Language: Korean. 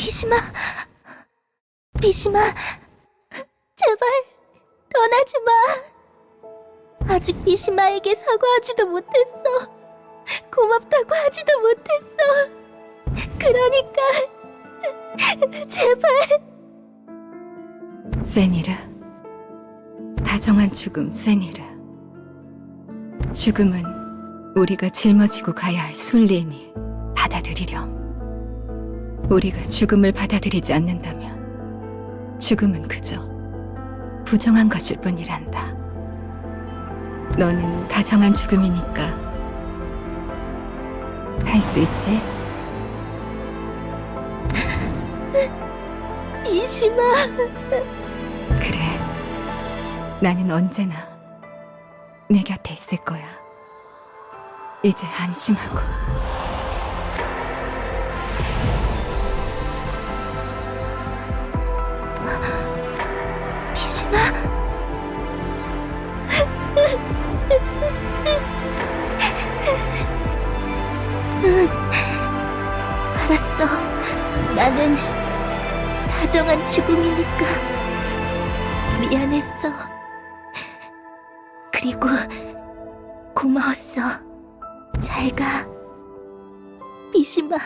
비심아, 비심아, 제발 떠나지 마. 아직 비심아에게 사과하지도 못했어. 고맙다고 하지도 못했어. 그러니까 제발. 세니르. 다정한 죽음, 세니르. 죽음은 우리가 짊어지고 가야 할 순리이니 받아들이렴. 우리가 죽음을 받아들이지 않는다면 죽음은 그저 부정한 것일 뿐이란다. 너는 다정한 죽음이니까 할 수 있지? 비심아, 그래. 나는 언제나 내 곁에 있을 거야. 이제 안심하고. 응, 알았어. 나는 다정한 죽음이니까 미안했어. 그리고 고마웠어. 잘 가, 비심아.